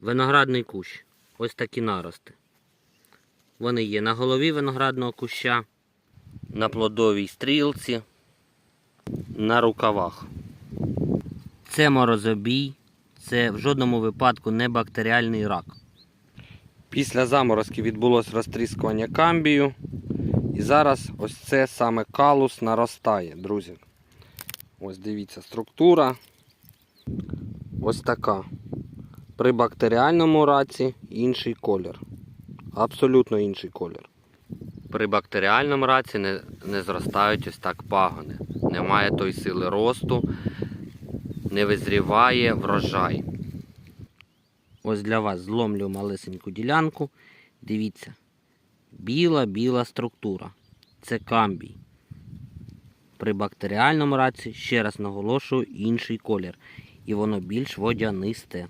Виноградний кущ. Ось такі нарости. Вони є на голові виноградного куща, на плодовій стрілці, на рукавах. Це морозобій, це в жодному випадку не бактеріальний рак. Після заморозки відбулось розтріскування камбію. І зараз ось це саме калус наростає, друзі. Ось дивіться, структура. Ось така. При бактеріальному раці інший колір. Абсолютно інший колір. При бактеріальному раці не, не зростають ось так пагони. Немає тої сили росту, не визріває врожай. Ось для вас зломлю малесеньку ділянку. Дивіться. Біла-біла структура. Це камбій. При бактеріальному раці, ще раз наголошую, інший колір. І воно більш водянисте.